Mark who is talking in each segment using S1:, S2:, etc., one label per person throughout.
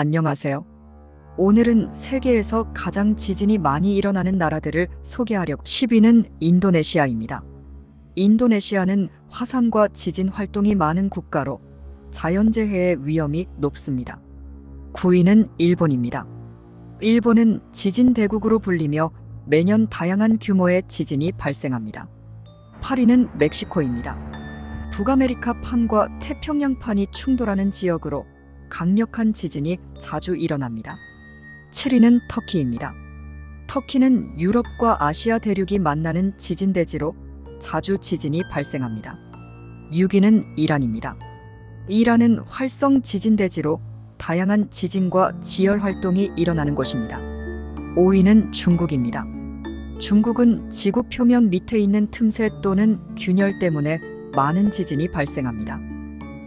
S1: 안녕하세요. 오늘은 세계에서 가장 지진이 많이 일어나는 나라들을 소개하려 10위는 인도네시아입니다. 인도네시아는 화산과 지진 활동이 많은 국가로 자연재해의 위험이 높습니다. 9위는 일본입니다. 일본은 지진 대국으로 불리며 매년 다양한 규모의 지진이 발생합니다. 8위는 멕시코입니다. 북아메리카 판과 태평양판이 충돌하는 지역으로 강력한 지진이 자주 일어납니다. 7위는 터키입니다. 터키는 유럽과 아시아 대륙이 만나는 지진 대지로 자주 지진이 발생합니다. 6위는 이란입니다. 이란은 활성 지진 대지로 다양한 지진과 지열 활동이 일어나는 곳입니다. 5위는 중국입니다. 중국은 지구 표면 밑에 있는 틈새 또는 균열 때문에 많은 지진이 발생합니다.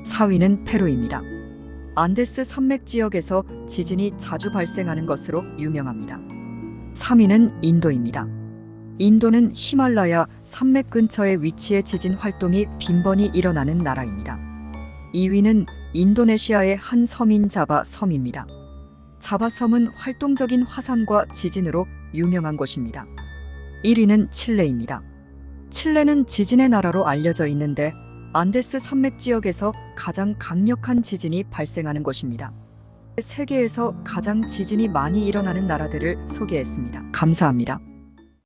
S1: 4위는 페루입니다. 안데스 산맥 지역에서 지진이 자주 발생하는 것으로 유명합니다. 3위는 인도입니다. 인도는 히말라야 산맥 근처에 위치해 지진 활동이 빈번히 일어나는 나라입니다. 2위는 인도네시아의 한 섬인 자바 섬입니다. 자바 섬은 활동적인 화산과 지진으로 유명한 곳입니다. 1위는 칠레입니다. 칠레는 지진의 나라로 알려져 있는데 안데스 산맥 지역에서 가장 강력한 지진이 발생하는 곳입니다. 세계에서 가장 지진이 많이 일어나는 나라들을 소개했습니다. 감사합니다.